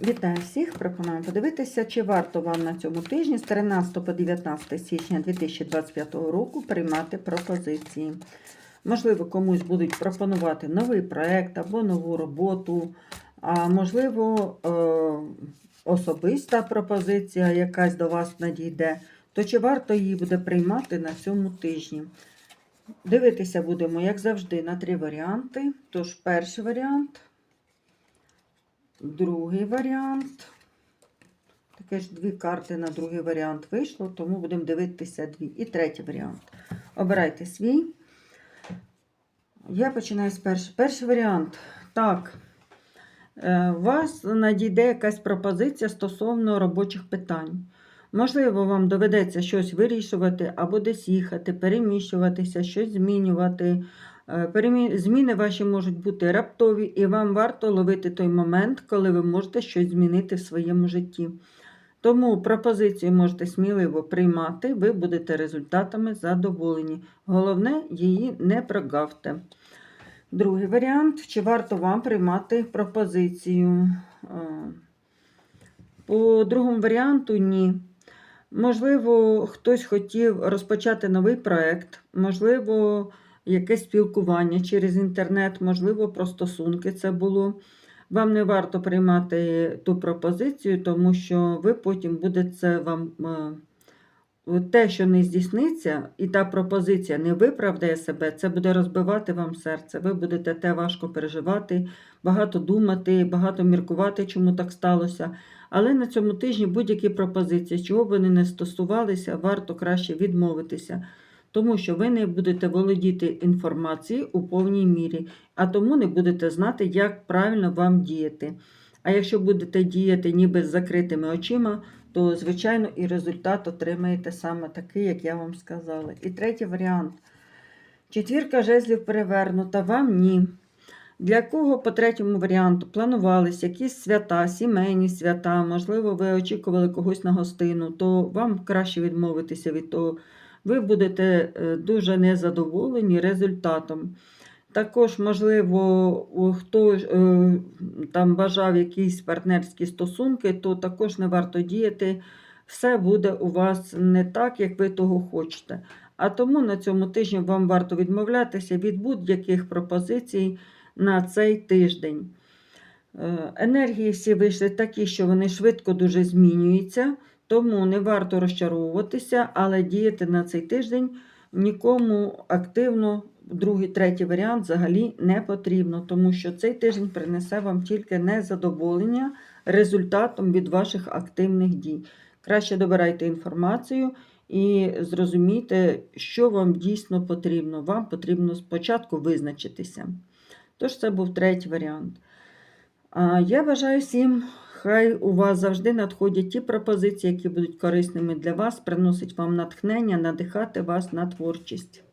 Вітаю всіх! Пропоную подивитися, чи варто вам на цьому тижні з 13 по 19 січня 2025 року приймати пропозиції. Можливо, комусь будуть пропонувати новий проект або нову роботу, а можливо, е, особиста пропозиція якась до вас надійде, то чи варто її буде приймати на цьому тижні? Дивитися будемо, як завжди, на три варіанти. Тож, перший варіант. Другий варіант. Таке ж дві карти на другий варіант вийшло, тому будемо дивитися дві. І третій варіант. Обирайте свій. Я починаю з першого. Перший варіант. Так. е, У вас надійде якась пропозиція стосовно робочих питань. Можливо, вам доведеться щось вирішувати або десь їхати, переміщуватися, щось змінювати. Е, Зміни ваші можуть бути раптові, і вам варто ловити той момент, коли ви можете щось змінити в своєму житті. Тому пропозицію можете сміливо приймати, ви будете результатами задоволені. Головне, її не прогавте. Другий варіант: чи варто вам приймати пропозицію? Е, По другому варіанту ні. Можливо, хтось хотів розпочати новий проект, можливо, якесь спілкування через інтернет, можливо, про стосунки це було. Вам не варто приймати ту пропозицію, тому що ви потім буде це вам е, те, що не здійсниться, і та пропозиція не виправдає себе, це буде розбивати вам серце. Ви будете те важко переживати, багато думати, багато міркувати, чому так сталося. Але на цьому тижні будь-які пропозиції, чого б вони не стосувалися, варто краще відмовитися, тому що ви не будете володіти інформацією у повній мірі, а тому не будете знати, як правильно вам діяти. А якщо будете діяти ніби з закритими очима, то, звичайно, і результат отримаєте саме такий, як я вам сказала. І третій варіант. Четвірка жезлів перевернута, вам ні. Для кого по третьому варіанту планувалися якісь свята, сімейні свята, можливо, ви очікували когось на гостину, то вам краще відмовитися від того. Ви будете е, дуже незадоволені результатом. Також, можливо, хто е, там бажав якісь партнерські стосунки, то також не варто діяти. Все буде у вас не так, як ви того хочете. А тому на цьому тижні вам варто відмовлятися від будь-яких пропозицій на цей тиждень. Е, Енергії всі вийшли такі, що вони швидко дуже змінюються, тому не варто розчаровуватися, але діяти на цей тиждень нікому активно, другий, третій варіант взагалі не потрібно, тому що цей тиждень принесе вам тільки незадоволення результатом від ваших активних дій. Краще добирайте інформацію і зрозумійте, що вам дійсно потрібно. Вам потрібно спочатку визначитися. Тож це був третій варіант. Я бажаю всім, хай у вас завжди надходять ті пропозиції, які будуть корисними для вас, приносять вам натхнення, надихати вас на творчість.